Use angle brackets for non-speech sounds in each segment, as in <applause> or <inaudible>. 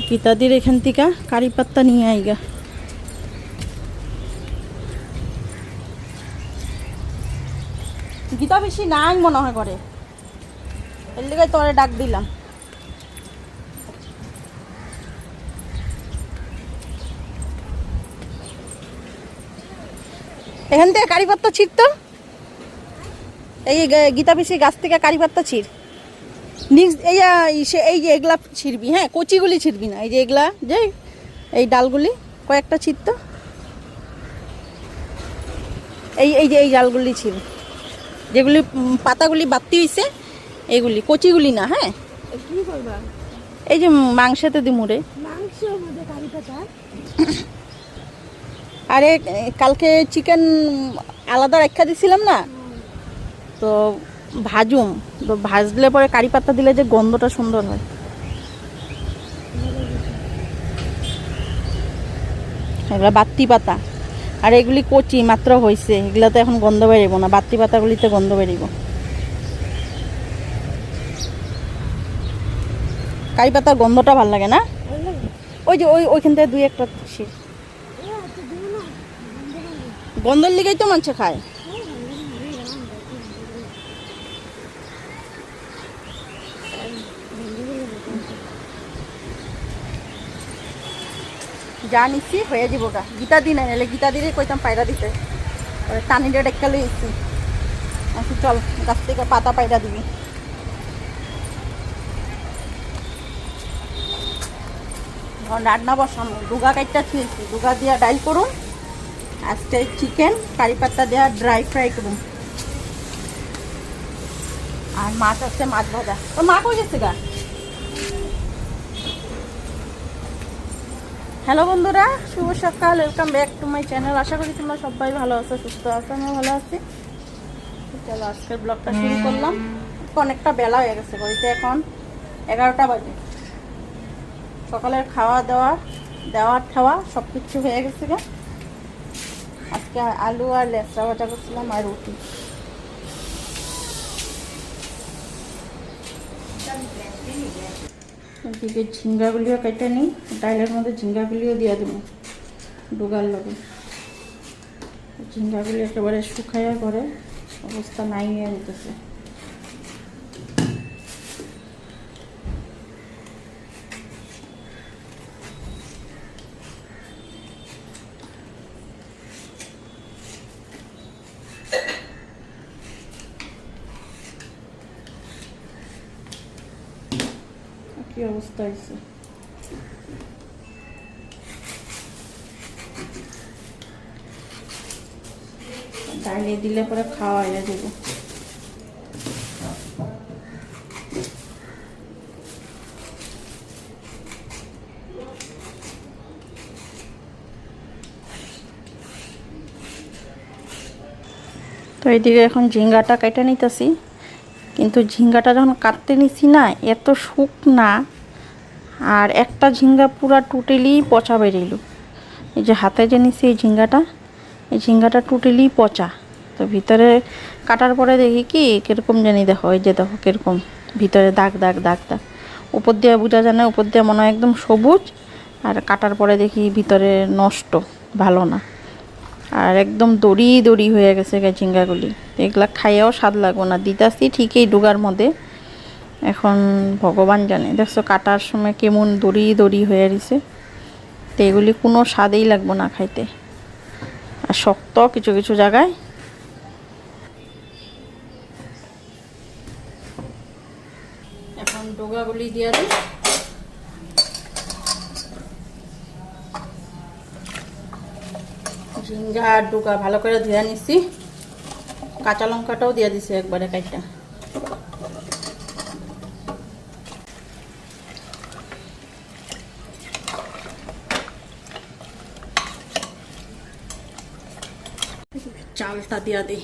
গীতাদির এখান থেকে কারি পাত্তা নিয়ে আইগা। গীতা বেশি নাই মনে হয় করে এর লিগে তোরে ডাক দিলাম। এখান থেকে কারি পাত্তা ছিঁড়তো? এই গে- গীতা বেশি গাছ থেকে কারি পাত্তা ছিঁড়। নিক্স এই এই যে এগুলা ছিড়বি হ্যাঁ কচিগুলি ছিড়বি না এই যে এগুলা যে এই ডালগুলি কয়েকটা ছিড়ত এই এই যে এই ডালগুলি ছিল যেগুলি পাতাগুলি বাতি হইছে এইগুলি কচিগুলি না হ্যাঁ? এই যে মাংসেতে দিমুরে <coughs> আরে কালকে চিকেন আলাদা রাখা দিছিলাম না তো ভাজুম। তো ভাজলে পরে কারি পাতা দিলে যে গন্ধটা সুন্দর হয়। এগুলো বাত্তি পাতা। আর এগুলি কচি, মাত্র হয়েছে এগুলাতে এখন গন্ধ বেরিব না। বাত্তি পাতাগুলিতে গন্ধ বেরিব কারি পাতার গন্ধটা ভালো লাগে না? ওই যে ওই ওইখান থেকে দুই একটা। গন্ধের লিগেই তো মানুষ খায়। যা নিচ্ছি হয়ে যাব গা। গীতা দিন নাহলে গীতা দিলে কইতাম পায়রা দিতে পরে টানিটা ডেক্কা লই এসছি আচ্ছা চল, গাছ থেকে পাতা পায়রা দিবি। রান্না বসাম ডুগা কাইটটা থুয়েছি দুগা দিয়া ডাইল করুন আজকে চিকেন কারি পাত্তা দেওয়া ড্রাই ফ্রাই করুন আর মাছ আছে, মাছ ভাজা। তো মা কই গেছে গা? হ্যালো বন্ধুরা, শুভ সকাল welcome back to my channel আশা করি তোমরা সবাই ভালো আছো, সুস্থ আছো, আমিও ভালো আছি। চলো আজকের ব্লগটা শুরু করলাম। অনেকটা বেলা হয়ে গেছে ঘড়িতে এখন এগারোটা বাজে। সকালের খাওয়া দাওয়া দেওয়া খাওয়া সব কিছু হয়ে গেছে গা। আজকে আলু আর লেসরা ভাজা করছিলাম আর রুটি। এদিকে ঝিঙ্গাগুলিও কেটে নিই, ডাইলের মধ্যে ঝিঙ্গাগুলিও দিয়ে দেবো, ডুগার লগে। ঝিঙ্গাগুলি একেবারে শুকাইয়া করে অবস্থা নাই নিয়ে নিতেছে কি অবস্থা হয়েছে? ডাইলে দিলে পরে খাওয়া দেবো। তো এইদিকে এখন ঝিঙ্গাটা কেটে নিতেছি। কিন্তু ঝিঙ্গাটা যখন কাটতে নিছি না, এত শুকনা, আর একটা ঝিঙ্গা পুরা টোটালি পচা বেরিয়েল এই যে হাতে যে নিছি এই ঝিঙ্গাটা এই ঝিঙ্গাটা টোটালি পচা। তো ভিতরে কাটার পরে দেখি কি, কীরকম জানি দেখো, এই যে দেখো কীরকম, ভিতরে দাগ দাগ দাগ দাগ। উপর দিয়ে বোঝা যায় না, উপর দিয়ে মনে হয় একদম সবুজ, আর কাটার পরে দেখি ভিতরে নষ্ট, ভালো না। আর একদম দড়ি দড়ি হয়ে গেছে ঝিঙ্গাগুলি। এগুলা খাইয়াও স্বাদ লাগবো না। দিতাছি ঠিকই ডুগার মধ্যে। এখন ভগবান জানে। দেখছ কাটার সময় কেমন দড়ি দড়ি হয়ে গেছে। তো এগুলি কোনো স্বাদেই লাগবো না খাইতে। আর শক্ত কিছু কিছু জায়গায়। এখন ডোগাগুলি দিয়ে দিই। ঝিঙ্গা আর ডুকা ভালো করে ধুয়ে নিছি। কাঁচা লঙ্কাটাও দিয়ে দিছি একবারে কাইটা চালটা দিয়া দিই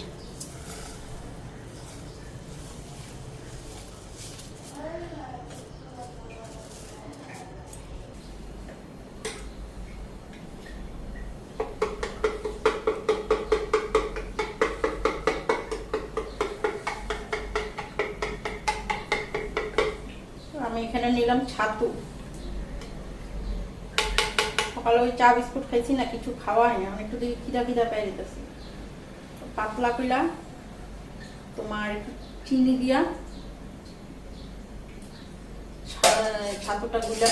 আমি এখানে নিলাম ছাতু। সকালে ওই চা বিস্কুট খাইছি না, কিছু খাওয়া হয় না একটু দেখি খিদা খিদা পেয়ে যেতেছি। পাতলা কইলা তোমার চিনি দিয়া ছাতুটা গুলা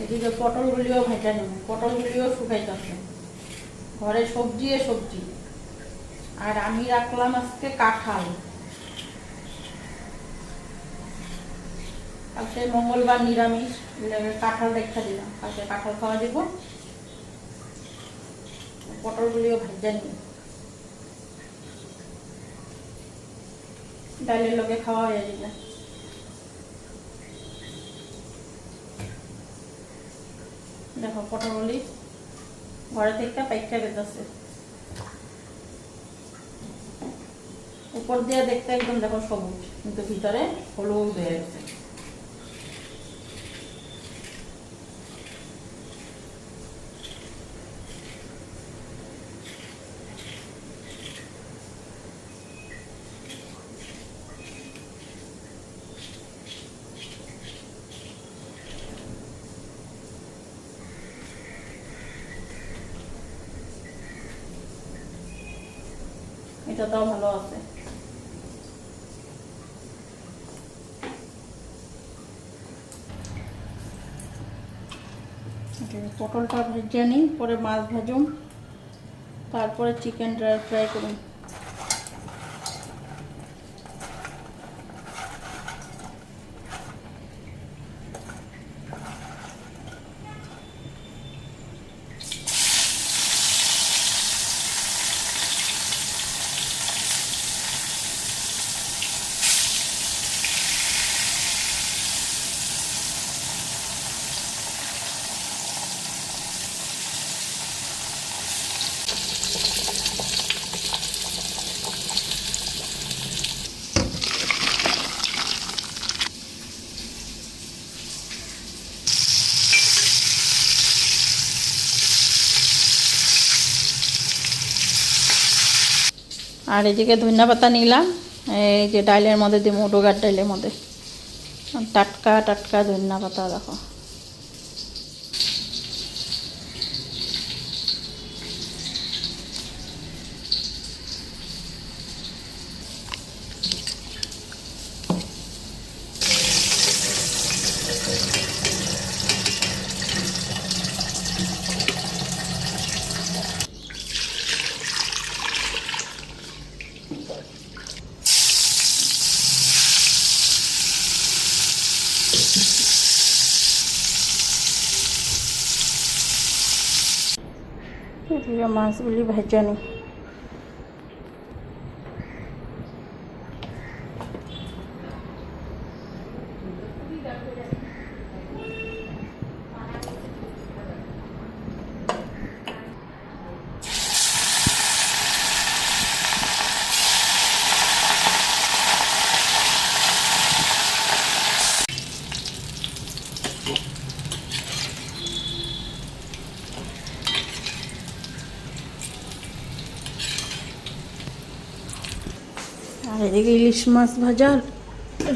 এদিকে পটলগুলিও ভেজা নেব পটলগুলিও শুকাইতেছে ঘরে সবজি সবজি। আর আমি রাখলাম আজকে কাঁঠাল। কালকে মঙ্গলবার নিরামিষ কাঁঠাল রেখা দিলাম। কালকে কাঁঠাল খাওয়া দিব। পটলগুলিও ভেজা নিই। ডালের লগে খাওয়া হয়ে যাবে দেখো পটলগুলি ঘরে থেকে পাইকা বেঁধেছে উপর দিয়ে দেখতে একদম দেখো সবুজ, কিন্তু ভিতরে হলুদ হয়ে গেছে। এটা তাও ভালো আছে। পটলটা ভেজে নিই, পরে মাছ ভাজুম, তারপরে চিকেন ড্রাই ফ্রাই করুন আর এদিকে ধনিয়া পাতা নিলাম। এই যে ডাইলের মধ্যে দিব ডোগার ডাইলের মধ্যে। টাটকা টাটকা ধনিয়া পাতা, দেখো। এদিকে মাছগুলি ভেজে আর এদিকে ইলিশ মাছ ভাজা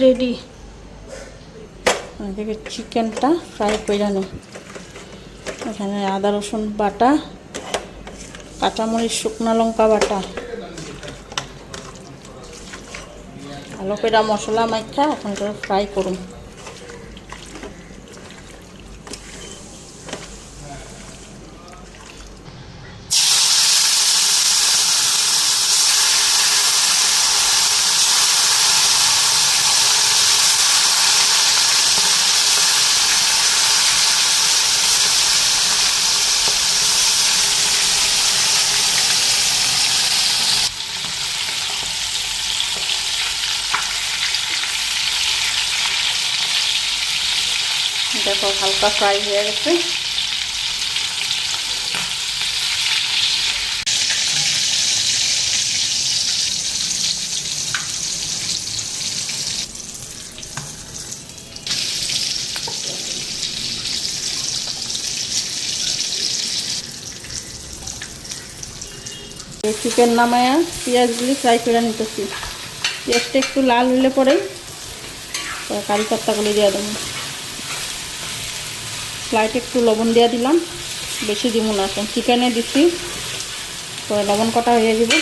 রেডি। এদিকে চিকেনটা ফ্রাই করে এখানে আদা, রসুন বাটা, কাঁচামরিচ, শুকনো লঙ্কা বাটা। ভালো করে মশলা মাইখা, এখন ফ্রাই করুন। দেখো হালকা ফ্রাই হয়ে গেছে। চিকেন নামায়া পেঁয়াজগুলি ফ্রাই করে নিতেছি। পেঁয়াজটা একটু লাল হলে তারপর কারি পাত্তাগুলি দিয়ে দেবো। ফ্লাইটে একটু লবণ দিয়ে দিলাম। বেশি দিব না চিকেনে দিচ্ছি তো লবণ কটা হয়ে যাব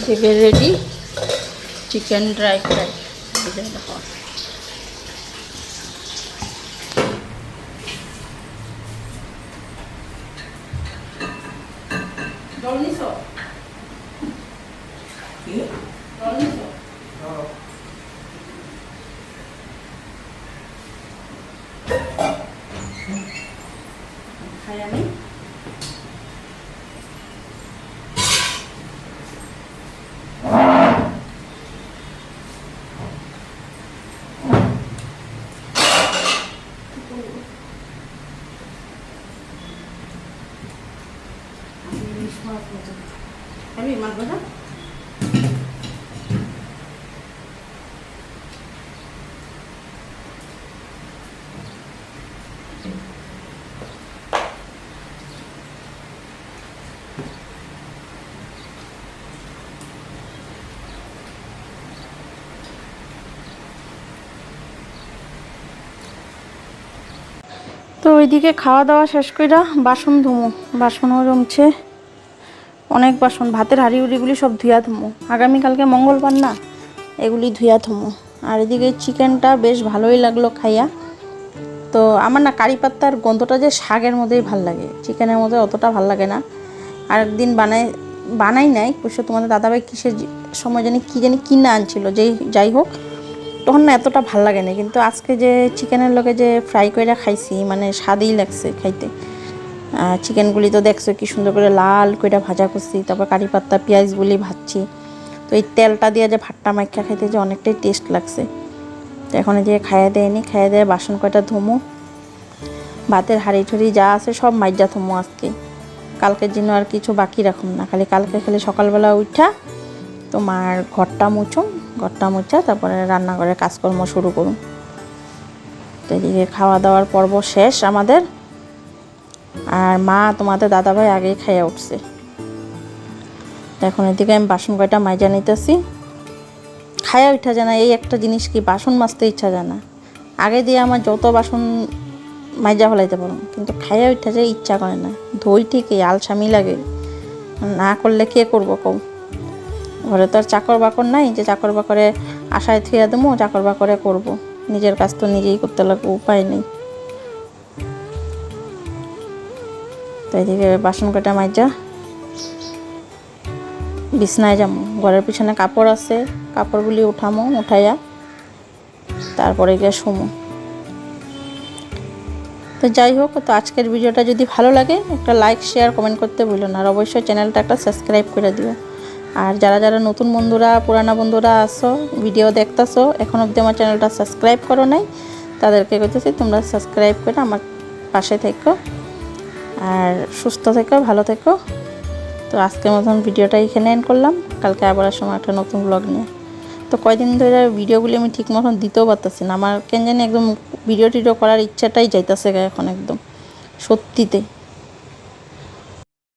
এদিকে রেডি চিকেন ড্রাই ফ্রাই দেখো ভাজা তো ওইদিকে খাওয়া দাওয়া শেষ কইরা বাসন ধুমু। বাসনও জমছে। অনেক বাসন, ভাতের হাঁড়ি উড়িগুলি সব ধুয়া থমো। আগামীকালকে মঙ্গলবার না? এগুলি ধুয়া থমো। আর এদিকে চিকেনটা বেশ ভালোই লাগল খাইয়া। তো আমার না কারি পাত্তার গন্ধটা যে শাকের মধ্যেই ভালো লাগে। চিকেনের মধ্যে অতটা ভালো লাগে না। আর একদিন বানাই বানাই নাই। অবশ্য তোমাদের দাদাভাই কিসের সময় জানি কী জানি কিনে আনছিল, যেই, যাই হোক। তখন না এতটা ভালো লাগে না কিন্তু আজকে যে চিকেনের লোকে যে ফ্রাই করে খাইছি মানে স্বাদেই লাগছে খাইতে। চিকেনগুলি তো দেখছ কি সুন্দর করে লাল কইটা ভাজা করছি, তারপর কারি পাত্তা পেঁয়াজগুলি ভাজছি। তো এই তেলটা দিয়ে যে ভাতটা মাইখা খাইতে যে অনেকটাই টেস্ট লাগছে। তো এখন যে খাইয়ে দেয়নি, খাইয়ে দেয় বাসন কয়টা ধুমো। ভাতের হাঁড়ি ঠুড়ি যা আছে সব মাইজা থমো আজকে। কালকের জন্য আর কিছু বাকি রাখুন না, খালি কালকে খালি সকালবেলা উঠা তোমার ঘরটা মুছুম, ঘরটা মুছা তারপরে রান্নাঘরে কাজকর্ম শুরু করুন তো এদিকে খাওয়া দাওয়ার পর্ব শেষ আমাদের। আর মা তোমাদের দাদাভাই আগেই খাইয়া উঠছে। এখন এদিকে আমি বাসন কয়টা মাইজা নিতেছি। খায়া উঠা যায় না, এই একটা জিনিস কি বাসন মাজতে ইচ্ছা যায় না। আগে দিয়ে আমার যত বাসন মাইজা ফেলাইতে পারো কিন্তু খাইয়া উঠা যায় ইচ্ছা করে না। ধই ঠিকই আলসামি লাগে, না করলে কে করব কম ঘরে তো আর চাকর বাকর নাই, যে চাকর বাকরে আশায় থুয়া দেবো, চাকর বাকরে করব। নিজের কাজ তো নিজেই করতে লাগবে, উপায় নেই। তো এদিকে বাসন কাটা মাইজা। বিছনায় যাব ঘরের পিছনে কাপড় আছে। কাপড়গুলি উঠামো, উঠাইয়া তারপরে গিয়ে শোমো। তো যাই হোক, তো আজকের ভিডিওটা যদি ভালো লাগে, একটা লাইক শেয়ার কমেন্ট করতে ভুলো না। আর অবশ্যই চ্যানেলটা একটা সাবস্ক্রাইব করে দিও। আর যারা যারা নতুন বন্ধুরা, পুরানা বন্ধুরা আসো ভিডিও দেখতেছো, এখন অবধি আমার চ্যানেলটা সাবস্ক্রাইব করো নাই, তাদেরকে কইতেছি তোমরা সাবস্ক্রাইব করে আমার পাশে থেকো। আর সুস্থ থেকো, ভালো থেকো। তো আজকে মতন ভিডিওটা এখানে এন্ড করলাম। কালকে আবার সময় একটা নতুন ব্লগ নিয়ে। তো কয়দিন ধরে ভিডিওগুলি আমি ঠিক মতন দিতেও পারতেছি না। আমার কেন জানি একদম ভিডিও টিডিও করার ইচ্ছাটাই যাইতেছে এখন একদম। সত্যিতে।